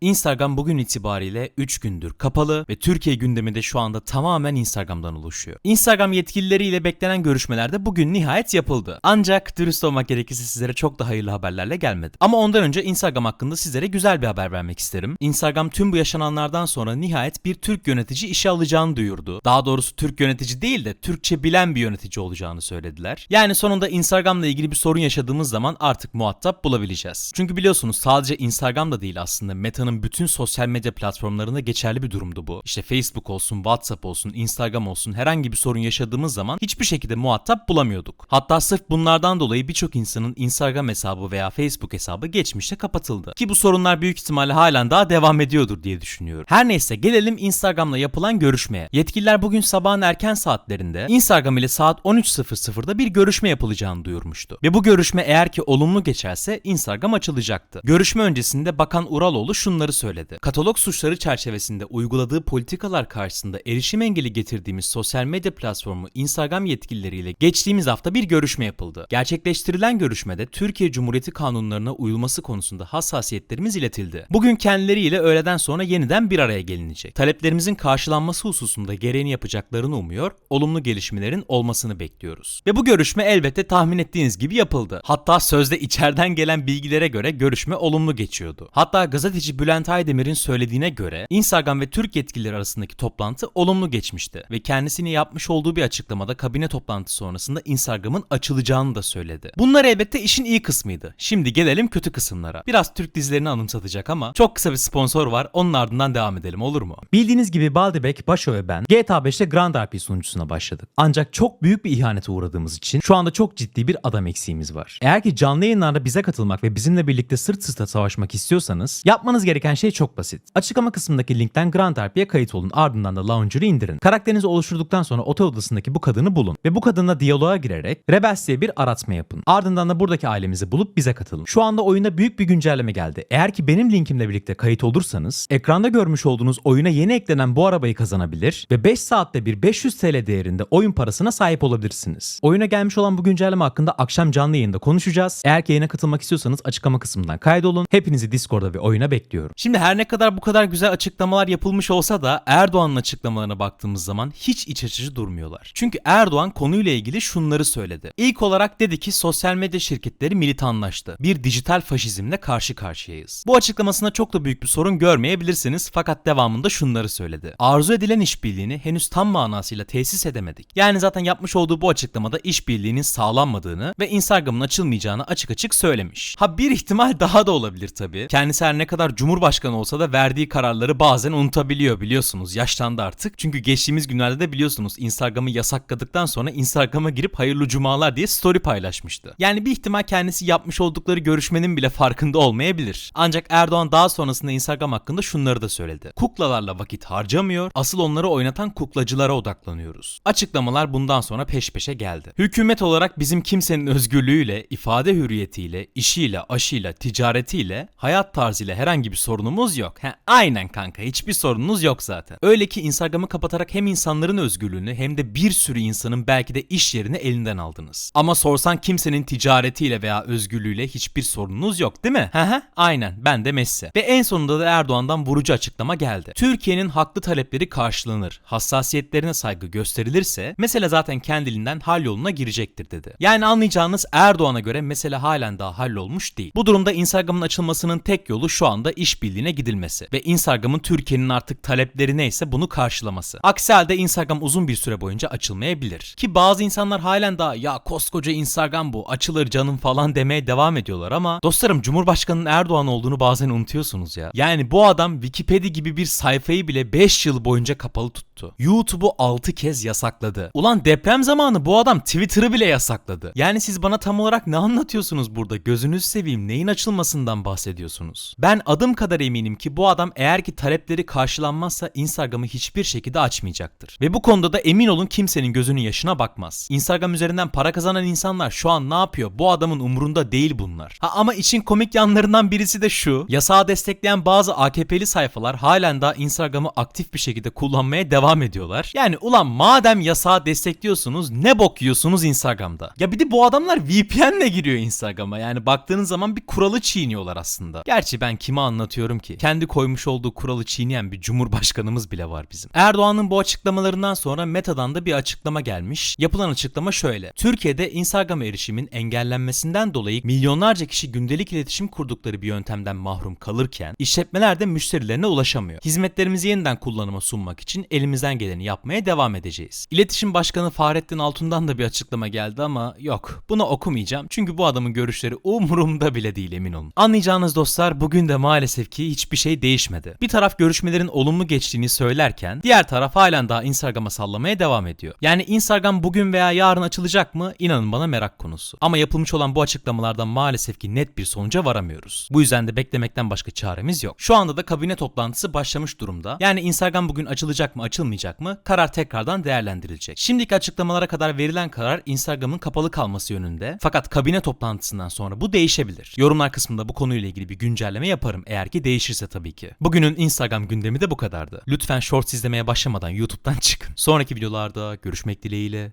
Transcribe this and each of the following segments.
Instagram bugün itibariyle 3 gündür kapalı ve Türkiye gündemi de şu anda tamamen Instagram'dan oluşuyor. Instagram yetkilileriyle beklenen görüşmelerde bugün nihayet yapıldı. Ancak dürüst olmak gerekirse sizlere çok da hayırlı haberlerle gelmedi. Ama ondan önce Instagram hakkında sizlere güzel bir haber vermek isterim. Instagram tüm bu yaşananlardan sonra nihayet bir Türk yönetici işe alacağını duyurdu. Daha doğrusu Türk yönetici değil de Türkçe bilen bir yönetici olacağını söylediler. Yani sonunda Instagram'la ilgili bir sorun yaşadığımız zaman artık muhatap bulabileceğiz. Çünkü biliyorsunuz sadece Instagram'da değil aslında Meta'nın bütün sosyal medya platformlarında geçerli bir durumdu bu. İşte Facebook olsun, WhatsApp olsun, Instagram olsun herhangi bir sorun yaşadığımız zaman hiçbir şekilde muhatap bulamıyorduk. Hatta sırf bunlardan dolayı birçok insanın Instagram hesabı veya Facebook hesabı geçmişte kapatıldı. Ki bu sorunlar büyük ihtimalle halen daha devam ediyordur diye düşünüyorum. Her neyse gelelim Instagram'la yapılan görüşmeye. Yetkililer bugün sabahın erken saatlerinde Instagram ile saat 13.00'da bir görüşme yapılacağını duyurmuştu. Ve bu görüşme eğer ki olumlu geçerse Instagram açılacaktı. Görüşme öncesinde Bakan Uraloğlu şunları söyledi. Katalog suçları çerçevesinde uyguladığı politikalar karşısında erişim engeli getirdiğimiz sosyal medya platformu Instagram yetkilileriyle geçtiğimiz hafta bir görüşme yapıldı. Gerçekleştirilen görüşmede Türkiye Cumhuriyeti kanunlarına uyulması konusunda hassasiyetlerimiz iletildi. Bugün kendileriyle öğleden sonra yeniden bir araya gelinecek. Taleplerimizin karşılanması hususunda gereğini yapacaklarını umuyor, olumlu gelişmelerin olmasını bekliyoruz. Ve bu görüşme elbette tahmin ettiğiniz gibi yapıldı. Hatta sözde içeriden gelen bilgilere göre görüşme olumlu geçiyordu. Hatta gazeteci Bülent Aydemir'in söylediğine göre Instagram ve Türk yetkilileri arasındaki toplantı olumlu geçmişti ve kendisini yapmış olduğu bir açıklamada kabine toplantısı sonrasında Instagram'ın açılacağını da söyledi. Bunlar elbette işin iyi kısmıydı. Şimdi gelelim kötü kısımlara. Biraz Türk dizilerini anımsatacak ama çok kısa bir sponsor var. Onun ardından devam edelim olur mu? Bildiğiniz gibi Baldebek, Başo ve ben GTA 5'te Grand RP sunucusuna başladık. Ancak çok büyük bir ihanete uğradığımız için şu anda çok ciddi bir adam eksiğimiz var. Eğer ki canlı yayınlarda bize katılmak ve bizimle birlikte sırt sırta savaşmak istiyorsanız yapmanız gereken şey çok basit. Açıklama kısmındaki linkten Grand RP'ye kayıt olun ardından da Launcher'ı indirin. Karakterinizi oluşturduktan sonra otel odasındaki bu kadını bulun ve bu kadınla diyaloğa girerek Rebels diye bir aratma yapın. Ardından da buradaki ailemizi bulup bize katılın. Şu anda oyunda büyük bir güncelleme geldi. Eğer ki benim linkimle birlikte kayıt olursanız ekranda görmüş olduğunuz oyuna yeni eklenen bu arabayı kazanabilir ve 5 saatte bir 500 TL değerinde oyun parasına sahip olabilirsiniz. Oyuna gelmiş olan bu güncelleme hakkında akşam canlı yayında konuşacağız. Eğer ki yayına katılmak istiyorsanız açıklama kısmından kaydolun. Hepinizi Discord'da ve oyuna bekliyorum. Şimdi her ne kadar bu kadar güzel açıklamalar yapılmış olsa da Erdoğan'ın açıklamalarına baktığımız zaman hiç iç açıcı durmuyorlar. Çünkü Erdoğan konuyla ilgili şunları söyledi. İlk olarak dedi ki sosyal medya şirketleri militanlaştı. Bir dijital faşizmle karşı karşıyayız. Bu açıklamasına çok da büyük bir sorun görmeyebilirsiniz fakat devamında şunları söyledi. Arzu edilen işbirliğini henüz tam manasıyla tesis edemedik. Yani zaten yapmış olduğu bu açıklamada işbirliğinin sağlanmadığını ve Instagram'ın açılmayacağını açık açık söylemiş. Ha bir ihtimal daha da olabilir tabii. Kendisi her ne kadar cumhurbaşkanı olsa da verdiği kararları bazen unutabiliyor biliyorsunuz. Yaşlandı artık. Çünkü geçtiğimiz günlerde de biliyorsunuz Instagram'ı yasakladıktan sonra Instagram'a girip hayırlı cumalar diye story paylaşmıştı. Yani bir ihtimal kendisi yapmış oldukları görüşmenin bile farkında olmayabilir. Ancak Erdoğan daha sonrasında Instagram hakkında şunları da söyledi. Kuklalarla vakit harcamıyor, asıl onları oynatan kuklacılara odaklanıyoruz. Açıklamalar bundan sonra peş peşe geldi. Hükümet olarak bizim kimsenin özgürlüğüyle, ifade hürriyetiyle, işiyle, aşıyla, ticaretiyle, hayat tarzıyla herhangi bir sorunumuz yok. He, aynen kanka hiçbir sorununuz yok zaten. Öyle ki Instagram'ı kapatarak hem insanların özgürlüğünü hem de bir sürü insanın belki de iş yerini elinden aldınız. Ama sorsan kimsenin ticaretiyle veya özgürlüğüyle hiçbir sorununuz yok değil mi? He aynen ben de Messi. Ve en sonunda da Erdoğan'dan vurucu açıklama geldi. Türkiye'nin haklı talepleri karşılanır, hassasiyetlerine saygı gösterilirse mesele zaten kendiliğinden halloluna girecektir dedi. Yani anlayacağınız Erdoğan'a göre mesele halen daha hallolmuş değil. Bu durumda Instagram'ın açılmasının tek yolu şu anda işbirliğine gidilmesi ve Instagram'ın Türkiye'nin artık talepleri neyse bunu karşılaması. Aksi halde Instagram uzun bir süre boyunca açılmayabilir. Ki bazı insanlar halen daha ya koskoca Instagram bu açılır canım falan demeye devam ediyorlar ama dostlarım Cumhurbaşkanı'nın Erdoğan olduğunu bazen unutuyorsunuz ya. Yani bu adam Wikipedia gibi bir sayfayı bile 5 yıl boyunca kapalı tuttu. YouTube'u 6 kez yasakladı. Ulan deprem zamanı bu adam Twitter'ı bile yasakladı. Yani siz bana tam olarak ne anlatıyorsunuz burada? Gözünüz seveyim neyin açılmasından bahsediyorsunuz? Ben adım kadar eminim ki bu adam eğer ki talepleri karşılanmazsa Instagram'ı hiçbir şekilde açmayacaktır. Ve bu konuda da emin olun kimsenin gözünün yaşına bakmaz. Instagram üzerinden para kazanan insanlar şu an ne yapıyor? Bu adamın umurunda değil bunlar. Ha ama için komik yanlarından birisi de şu. Yasağı destekleyen bazı AKP'li sayfalar halen daha Instagram'ı aktif bir şekilde kullanmaya devam ediyorlar. Yani ulan madem yasağı destekliyorsunuz ne bok yiyorsunuz Instagram'da? Ya bir de bu adamlar VPN'le giriyor Instagram'a. Yani baktığınız zaman bir kuralı çiğniyorlar aslında. Gerçi ben kime anlatıyorum anlatıyorum ki. Kendi koymuş olduğu kuralı çiğneyen bir cumhurbaşkanımız bile var bizim. Erdoğan'ın bu açıklamalarından sonra Meta'dan da bir açıklama gelmiş. Yapılan açıklama şöyle. Türkiye'de Instagram erişimin engellenmesinden dolayı milyonlarca kişi gündelik iletişim kurdukları bir yöntemden mahrum kalırken işletmeler de müşterilerine ulaşamıyor. Hizmetlerimizi yeniden kullanıma sunmak için elimizden geleni yapmaya devam edeceğiz. İletişim Başkanı Fahrettin Altun'dan da bir açıklama geldi ama yok. Bunu okumayacağım çünkü bu adamın görüşleri umurumda bile değil emin olun. Anlayacağınız dostlar bugün de maalesef ki hiçbir şey değişmedi. Bir taraf görüşmelerin olumlu geçtiğini söylerken diğer taraf halen daha Instagram'a sallamaya devam ediyor. Yani Instagram bugün veya yarın açılacak mı? İnanın bana merak konusu. Ama yapılmış olan bu açıklamalardan maalesef ki net bir sonuca varamıyoruz. Bu yüzden de beklemekten başka çaremiz yok. Şu anda da kabine toplantısı başlamış durumda. Yani Instagram bugün açılacak mı açılmayacak mı? Karar tekrardan değerlendirilecek. Şimdiki açıklamalara kadar verilen karar Instagram'ın kapalı kalması yönünde. Fakat kabine toplantısından sonra bu değişebilir. Yorumlar kısmında bu konuyla ilgili bir güncelleme yaparım eğer ki değişirse tabii ki. Bugünün Instagram gündemi de bu kadardı. Lütfen Shorts izlemeye başlamadan YouTube'dan çıkın. Sonraki videolarda görüşmek dileğiyle.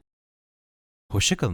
Hoşçakalın.